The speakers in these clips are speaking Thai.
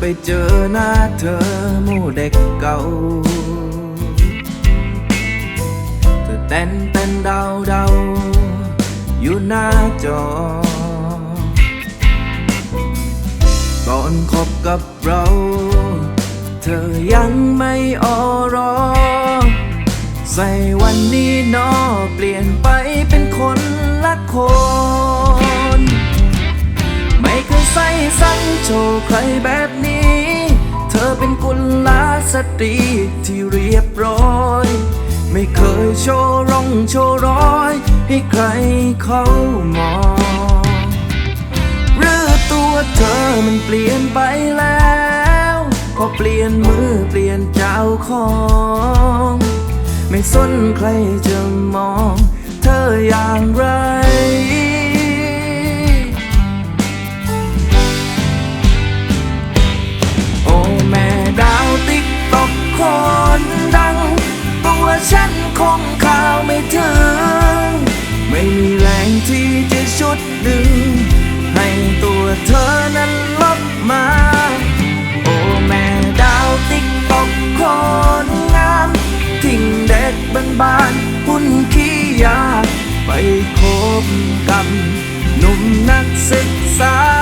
ไปเจอหน้าเธอมู่เด็กเก่า เธอเต้นเต้นเดาเดาอยู่หน้าจอ ตอนคบกับเรา เธอยังไม่ออรอ ใส่วันนี้นอเปลี่ยนไปเป็นคนละคนไม่เคยใส่สั่งโชว์ใครแบบ เป็นกุลาสตรีที่เรียบร้อย ไม่เคยโชว์ร่องโชว์รอย ให้ใครเขามองหรือตัวเธอมันเปลี่ยนไปแล้วพอเปลี่ยนมือเปลี่ยนเจ้าของ ไม่สนใครจะมอง เธออย่างไร คบกับหนุ่มนักศึกษา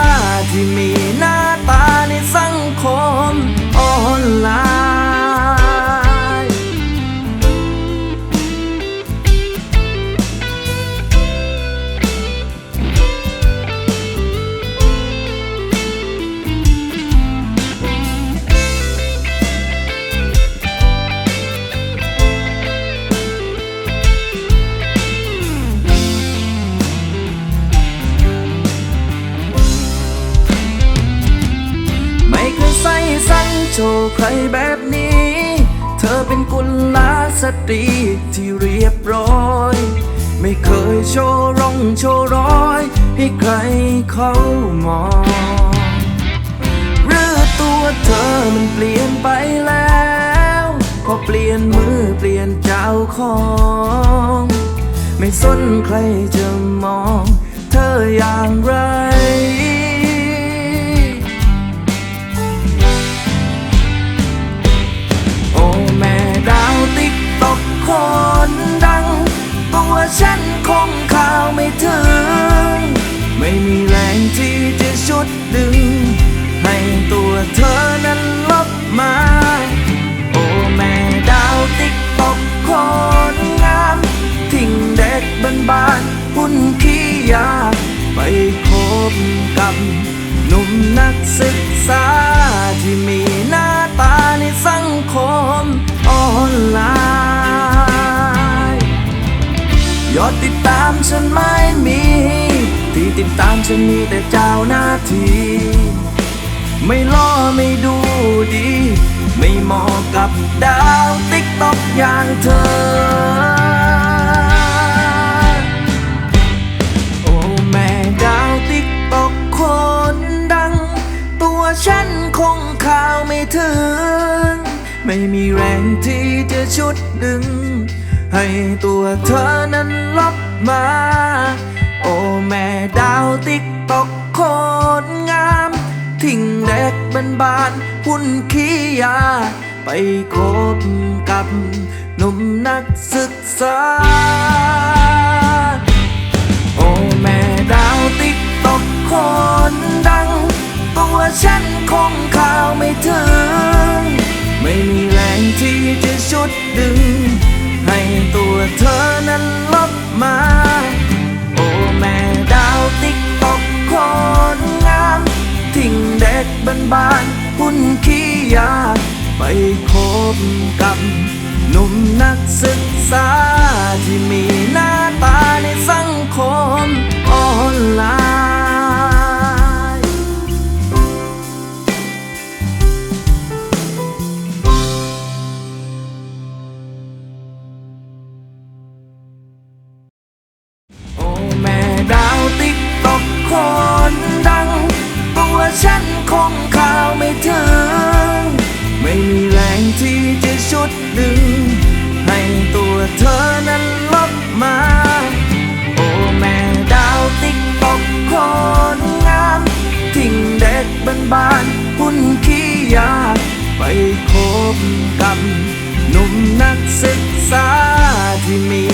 โชว์ใครแบบนี้ เธอเป็นกุลาสตรีที่เรียบร้อย ไม่เคยโชว์ร่องโชว์รอย ให้ใครเขามองหรือตัวเธอมันเปลี่ยนไปแล้วพอเปลี่ยนมือเปลี่ยนเจ้าของ ไม่สนใครจะมอง เธออย่างไร เธอนั้นลบมา โอ้แม่ดาวติ๊กตอกคนงาม ทิ้งเด็กบ้านบ้านหุ่นขี้ยา ไปคบกับหนุ่มนักศึกษา ที่มีหน้าตาในสังคมออนไลน์ยอดติดตามฉันไม่มี ที่ติดตามฉันมีแต่เจ้าหน้าที่ ไม่ดูดี ไม่เหมาะกับดาวติ๊กต็อกอย่างเธอ โอ้แม่ดาวติ๊กตอกคนดัง ตัวฉันคงข่าวไม่ถึง ไม่มีแรงที่จะชุดดึง ให้ตัวเธอนั้นลบมา โอ้แม่ดาวติ๊กตอกคนงามทิ้ง เด็กบ้านบานหุ่นขี้ยา ไปคบกับหนุ่มนักศึกษา โอ้แม่ดาวติ๊กตกคนดัง ตัวฉันคงข่าวไม่ถึง ไม่มีแรงที่จะชุดดึง ให้ตัวเธอ บ้านหุ่นขี้ยา ไปคบกับหนุ่มนักศึกษา ที่มีหน้าตาในสังคมออนไลน์ โอ้แม่ดาวติ๊กตอกคนดัง ตัวฉันคง คบกับหนุ่มนักศึกษาที่มี